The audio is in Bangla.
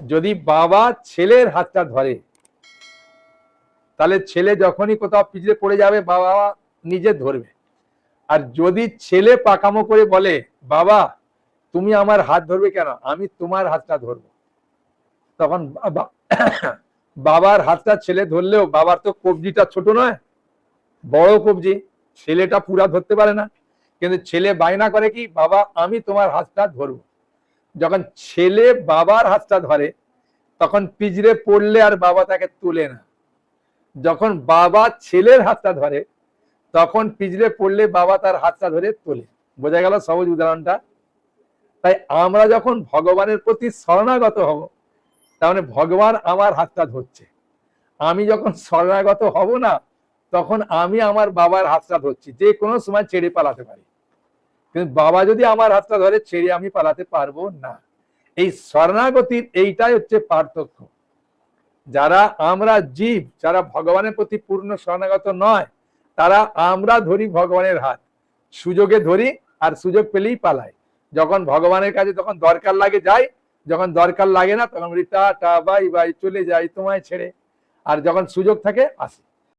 যদি বাবা ছেলের হাতটা ধরে, তাহলে ছেলে যখনই কোথাও পিছলে পড়ে যাবে, বাবা নিজে ধরবে। আর যদি ছেলে পাকামো করে বলে, বাবা, তুমি আমার হাত ধরবে কেন? আমি তোমার হাতটা ধরবো। তখন বাবার হাতটা ছেলে ধরলেও বাবার তো কবজিটা ছোট নয়, বড় কবজি, ছেলেটা পুরা ধরতে পারে না। কিন্তু ছেলে বায়না করে কি, বাবা, আমি তোমার হাতটা ধরবো। যখন ছেলে বাবার হাতটা ধরে, তখন পিজরে পড়লে আর বাবা তাকে তুলে না। যখন বাবা ছেলের হাতটা ধরে, তখন পিজরে পড়লে বাবা তার হাতটা ধরে তোলে। বোঝা গেল সহজ উদাহরণটা? তাই আমরা যখন ভগবানের প্রতি শরণাগত হব, তার মানে ভগবান আমার হাতটা ধরছে। আমি যখন শরণাগত হব না, তখন আমি আমার বাবার হাতটা ধরছি, যে কোনো সময় ছেড়ে পালাতে পারি। কিন্তু বাবা যদি আমার হাতটা ধরে ছেড়ে আমি পালাতে পারব না। এই শরণাগতির এইটাই হচ্ছে পার্থক্য। যারা আমরা জীব, যারা ভগবানের প্রতি পূর্ণ শরণাগত নয়, তারা আমরা ধরি ভগবানের হাত। সুযোগে ধরি আর সুযোগ পেলেই পালাই। যখন ভগবানের কাছে তখন দরকার লাগে যাই, যখন দরকার লাগে না তখন বলি, টা বাই বাই, চলে যাই তোমায় ছেড়ে। আর যখন সুযোগ থাকে, আসি।